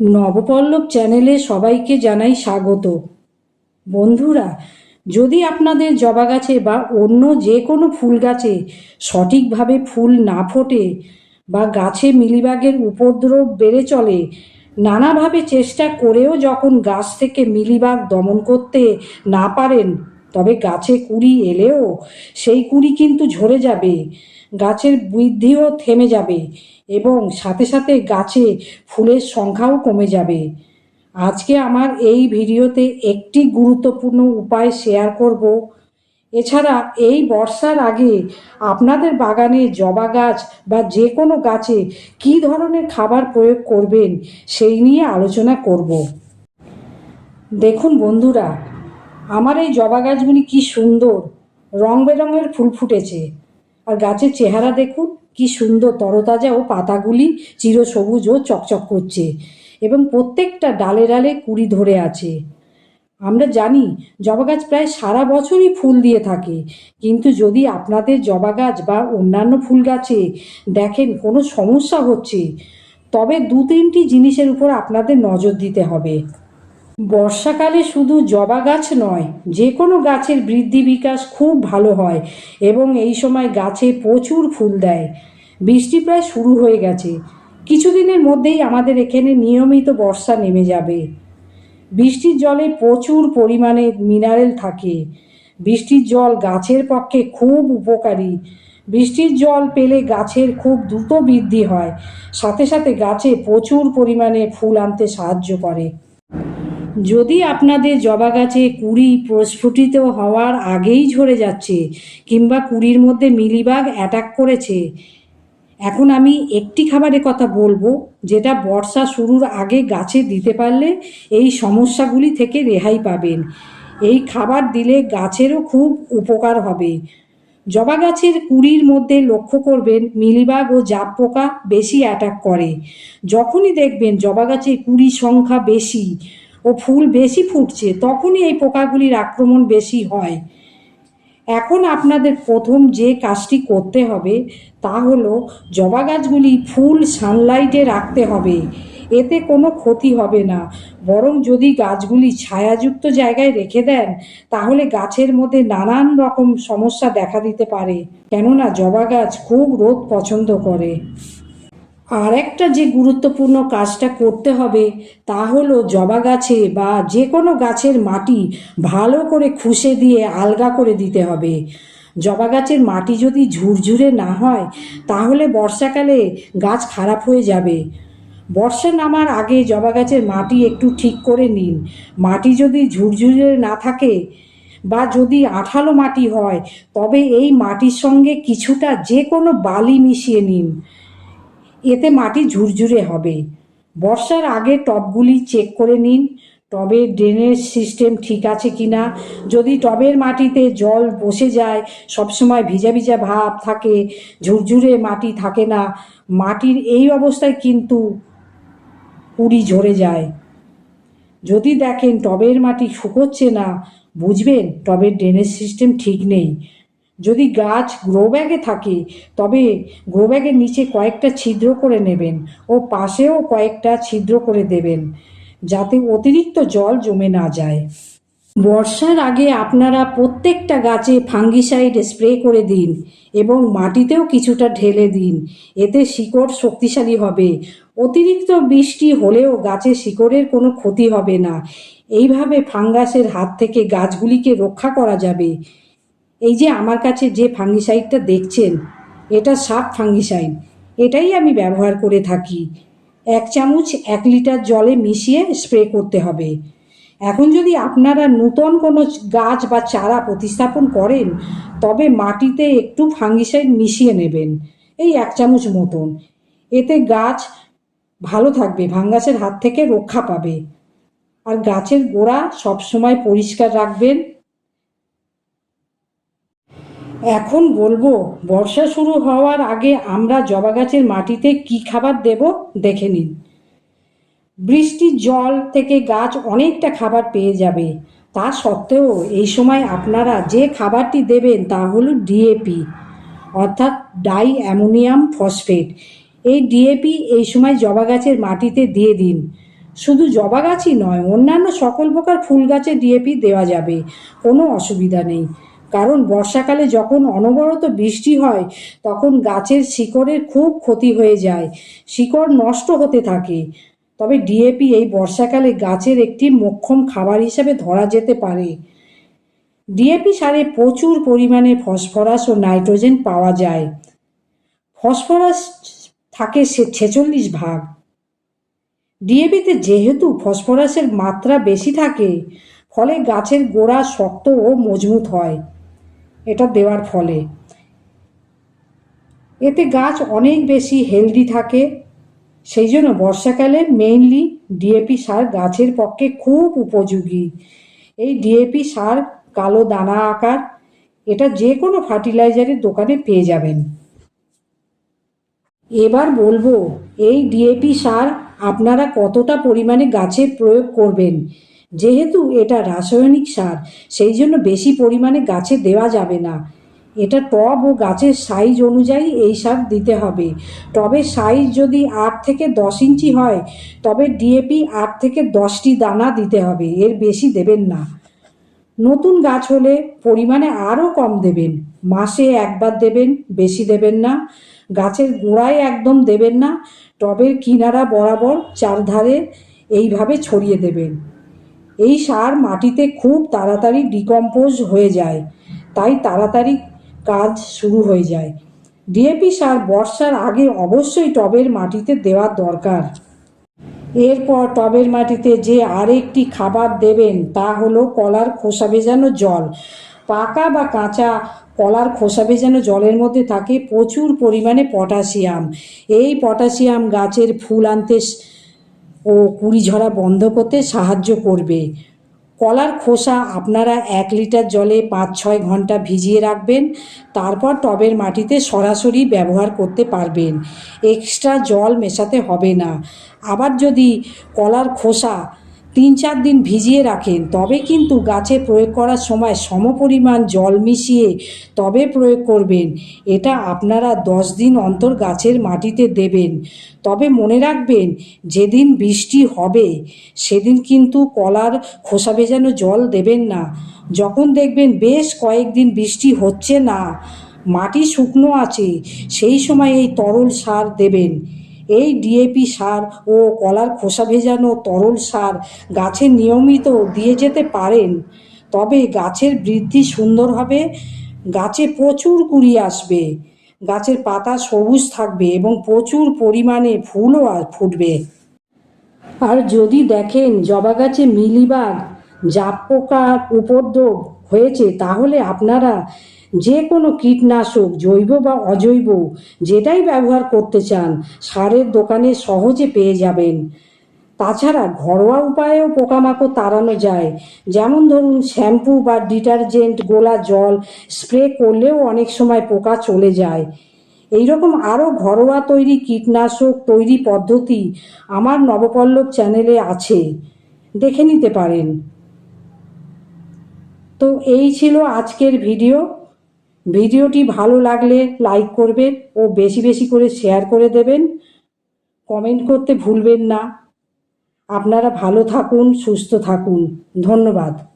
নবপল্লব চ্যানেলে সবাইকে জানাই স্বাগত। বন্ধুরা, যদি আপনাদের জবা গাছে বা অন্য যে কোনো ফুল গাছে সঠিকভাবে ফুল না ফোটে বা গাছে মিলিবাগের উপদ্রব বেড়ে চলে, নানাভাবে চেষ্টা করেও যখন গাছ থেকে মিলিবাগ দমন করতে না পারেন তবে গাছে কুড়ি এলেও সেই কুড়ি কিন্তু ঝরে যাবে, গাছের বৃদ্ধিও থেমে যাবে এবং সাথে সাথে গাছে ফুলের সংখ্যাও কমে যাবে। আজকে আমার এই ভিডিওতে একটি গুরুত্বপূর্ণ উপায় শেয়ার করব। এছাড়া এই বর্ষার আগে আপনাদের বাগানে জবা গাছ বা যে কোনো গাছে কী ধরনের খাবার প্রয়োগ করবেন সেই নিয়ে আলোচনা করব। দেখুন বন্ধুরা আমার এই জবা গাছগুলি কি সুন্দর। রং বেরঙের ফুল ফুটেছে। আর গাছের চেহারা দেখুন, কি সুন্দর তরতাজা ও পাতাগুলি চিরসবুজ ও চকচক করছে এবং প্রত্যেকটা ডালে ডালে কুড়ি ধরে আছে। আমরা জানি, জবা গাছ প্রায় সারা বছরই ফুল দিয়ে থাকে। কিন্তু যদি আপনাদের জবা গাছ বা অন্যান্য ফুল গাছে দেখেন কোনো সমস্যা হচ্ছে, তবে দু তিনটি জিনিসের উপর আপনাদের নজর দিতে হবে। বর্ষাকালে শুধু জবা গাছ নয়, যে কোনো গাছের বৃদ্ধি বিকাশ খুব ভালো হয় এবং এই সময় গাছে প্রচুর ফুল দেয়। বৃষ্টি প্রায় শুরু হয়ে গেছে। কিছুদিনের মধ্যেই আমাদের এখানে নিয়মিত বর্ষা নেমে যাবে। বৃষ্টির জলে প্রচুর পরিমাণে মিনারেল থাকে। বৃষ্টির জল গাছের পক্ষে খুব উপকারী। বৃষ্টির জল পেলে গাছের খুব দ্রুত বৃদ্ধি হয়। সাথে সাথে গাছে প্রচুর পরিমাণে ফুল আনতে সাহায্য করে। যদি আপনাদের জবা গাছে কুড়ি প্রস্ফুটিত হওয়ার আগেই ঝরে যাচ্ছে, কিংবা কুড়ির মধ্যে মিলিবাগ অ্যাটাক করেছে, এখন আমি একটি খাবারের কথা বলব, যেটা বর্ষা শুরুর আগে গাছে দিতে পারলে এই সমস্যাগুলি থেকে রেহাই পাবেন। এই খাবার দিলে গাছেরও খুব উপকার হবে। জবা গাছের কুড়ির মধ্যে লক্ষ্য করবেন, মিলিবাগ ও জাপ পোকা বেশি অ্যাটাক করে। যখনই দেখবেন জবা গাছের কুড়ি সংখ্যা বেশি ও ফুল বেশি ফুটছে, তখনই এই পোকাগুলির আক্রমণ বেশি হয়। এখন আপনাদের প্রথম যে কাজটি করতে হবে তা হলো জবা গাছগুলি ফুল সানলাইটে রাখতে হবে। এতে কোনো ক্ষতি হবে না। বরং যদি গাছগুলি ছায়াযুক্ত জায়গায় রেখে দেন, তাহলে গাছের মধ্যে নানান রকম সমস্যা দেখা দিতে পারে। কেননা জবা গাছ খুব রোদ পছন্দ করে। আর একটা যে গুরুত্বপূর্ণ কাজটা করতে হবে তা হলো জবা গাছে বা যে কোনো গাছের মাটি ভালো করে খুশে দিয়ে আলগা করে দিতে হবে। জবা গাছের মাটি যদি ঝুরঝুরে না হয়, তাহলে বর্ষাকালে গাছ খারাপ হয়ে যাবে। বর্ষা নামার আগে জবা গাছের মাটি একটু ঠিক করে নিন। মাটি যদি ঝুরঝুরে না থাকে বা যদি আঠালো মাটি হয়, তবে এই মাটির সঙ্গে কিছুটা যে কোনো বালি মিশিয়ে নিন। এতে মাটি ঝুরঝুরে হবে। বর্ষার আগে টবগুলি চেক করে নিন টবের ড্রেনেজ সিস্টেম ঠিক আছে কি না যদি টবের মাটিতে জল বসে যায়, সবসময় ভিজা ভিজা ভাব থাকে, ঝুরঝুরে মাটি থাকে না, মাটির এই অবস্থায় কিন্তু কুড়ি ঝরে যায়। যদি দেখেন টবের মাটি শুকোচ্ছে না, বুঝবেন টবের ড্রেনেজ সিস্টেম ঠিক নেই। যদি গাছ গ্রো ব্যাগে থাকে, তবে গ্রো ব্যাগের নিচে কয়েকটা ছিদ্র করে নেবেন ও পাশেও কয়েকটা ছিদ্র করে দেবেন, যাতে অতিরিক্ত জল জমে না যায়। বর্ষার আগে আপনারা প্রত্যেকটা গাছে ফাঙ্গিসাইড স্প্রে করে দিন এবং মাটিতেও কিছুটা ঢেলে দিন, এতে শিকড় শক্তিশালী হবে। অতিরিক্ত বৃষ্টি হলেও গাছে শিকড়ের কোনো ক্ষতি হবে না। এইভাবে ফাঙ্গাসের হাত থেকে গাছগুলিকে রক্ষা করা যাবে। এই যে আমার কাছে যে ফাঙ্গিসাইডটা দেখছেন, এটা সাপ ফাঙ্গিসাইড, এটাই আমি ব্যবহার করে থাকি। এক চামচ এক লিটার জলে মিশিয়ে স্প্রে করতে হবে। এখন যদি আপনারা নূতন কোনো গাছ বা চারা প্রতিস্থাপন করেন, তবে মাটিতে একটু ফাঙ্গিসাইড মিশিয়ে নেবেন, এই এক চামচ মতন। এতে গাছ ভালো থাকবে, ভাঙ্গাসের হাত থেকে রক্ষা পাবে। আর গাছের গোড়া সবসময় পরিষ্কার রাখবেন এখন বলব, বর্ষা শুরু হওয়ার আগে আমরা জবা গাছের মাটিতে কি খাবার দেব দেখে নিন। বৃষ্টির জল থেকে গাছ অনেকটা খাবার পেয়ে যাবে। তা সত্ত্বেও এই সময় আপনারা যে খাবারটি দেবেন তা হলো ডিএপি অর্থাৎ ডাই অ্যামোনিয়াম ফসফেট। এই ডিএপি এই সময় জবা গাছের মাটিতে দিয়ে দিন। শুধু জবা গাছই নয়, অন্যান্য সকল প্রকার ফুল গাছে ডিএপি দেওয়া যাবে, কোনো অসুবিধা নেই। কারণ বর্ষাকালে যখন অনবরত বৃষ্টি হয়, তখন গাছের শিকড়ের খুব ক্ষতি হয়ে যায়। শিকড় নষ্ট হতে থাকে। তবে ডিএপি এই বর্ষাকালে গাছের একটি মোক্ষম খাবার হিসেবে ধরা যেতে পারে। ডিএপি সারে প্রচুর পরিমাণে ফসফরাস ও নাইট্রোজেন পাওয়া যায়। ফসফরাস থাকে সে ছেচল্লিশ ভাগ। ডিএপিতে যেহেতু ফসফরাসের মাত্রা বেশি থাকে, ফলে গাছের গোড়া শক্ত ও মজবুত হয়। এটা দেওয়ার ফলে। এতে গাছ অনেক বেশি হেলদি থাকে। সেই জন্য বর্ষাকালে মেইনলি ডিএপি সার গাছের পক্ষে খুব উপযোগী। এই ডিএপি সার কালো দানা আকার, এটা যে কোনো ফার্টিলাইজারের দোকানে পেয়ে যাবেন। এবার বলব, এই ডিএপি সার আপনারা কতটা পরিমাণে গাছে প্রয়োগ করবেন? যেহেতু এটা রাসায়নিক সার, সেই জন্য বেশি পরিমাণে গাছে দেওয়া যাবে না। এটা টব ও গাছের সাইজ অনুযায়ী এই সার দিতে হবে। টবের সাইজ যদি আট থেকে দশ ইঞ্চি হয়, তবে ডিএপি আট থেকে দশটি দানা দিতে হবে, এর বেশি দেবেন না। নতুন গাছ হলে পরিমাণে আরও কম দেবেন, মাসে একবার দেবেন, বেশি দেবেন না। গাছের গোড়ায় একদম দেবেন না, টবের কিনারা বরাবর চারধারে এইভাবে ছড়িয়ে দেবেন। এই সার মাটিতে খুব তাড়াতাড়ি ডিকম্পোজ হয়ে যায়, তাই তাড়াতাড়ি কাজ শুরু হয়ে যায়। ডিএপি সার বর্ষার আগে অবশ্যই টবের মাটিতে দেওয়ার দরকার। এরপর টবের মাটিতে যে আরেকটি খাবার দেবেন তা হলো কলার খোসা ভেজানো জল। পাকা বা কাঁচা কলার খোসা ভেজানো জলের মধ্যে থাকে প্রচুর পরিমাণে পটাশিয়াম। এই পটাশিয়াম গাছের ফুল আনতে ও কুড়ি ঝরা বন্ধ করতে সাহায্য করবে। কলার খোসা আপনারা এক লিটার জলে পাঁচ ছয় ঘণ্টা ভিজিয়ে রাখবেন, তারপর টবের মাটিতে সরাসরি ব্যবহার করতে পারবেন। এক্সট্রা জল মেশাতে হবে না। আবার যদি কলার খোসা তিন চার দিন ভিজিয়ে রাখেন, তবে কিন্তু গাছে প্রয়োগ করার সময় সমপরিমাণ জল মিশিয়ে তবে প্রয়োগ করবেন। এটা আপনারা দশ দিন অন্তর গাছের মাটিতে দেবেন। তবে মনে রাখবেন, যেদিন বৃষ্টি হবে, সেদিন কিন্তু কলার খোসা ভেজানো জল দেবেন না। যখন দেখবেন বেশ কয়েকদিন বৃষ্টি হচ্ছে না, মাটি শুকনো আছে, সেই সময় এই তরল সার দেবেন। এই ডিএপি সার ও কলার খোসা ভেজানো তরল সার গাছে নিয়মিত দিয়ে যেতে পারেন। তবে গাছের বৃদ্ধি সুন্দর হবে, গাছে প্রচুর কুড়ি আসবে, গাছের পাতা সবুজ থাকবে এবং প্রচুর পরিমাণে ফুলও ফুটবে। আর যদি দেখেন জবা গাছে মিলিবাগ জাপ পোকার উপদ্রব হয়েছে, তাহলে আপনারা যে কোনো কীটনাশক, জৈব বা অজৈব, যেটাই ব্যবহার করতে চান, সারের দোকানে সহজে পেয়ে যাবেন। তাছাড়া ঘরোয়া উপায়েও পোকামাকড় তাড়ানো যায়। যেমন ধরুন, শ্যাম্পু বা ডিটারজেন্ট, গোলা জল স্প্রে করলেও অনেক সময় পোকা চলে যায়। এইরকম আরও ঘরোয়া তৈরি কীটনাশক তৈরি পদ্ধতি আমার নবপল্লব চ্যানেলে আছে। দেখে নিতে পারেন। তো এই ছিল আজকের ভিডিও। ভিডিওটি ভালো লাগলে লাইক করবেন ও বেশি বেশি করে শেয়ার করে দেবেন। কমেন্ট করতে ভুলবেন না। আপনারা ভালো থাকুন, সুস্থ থাকুন। ধন্যবাদ।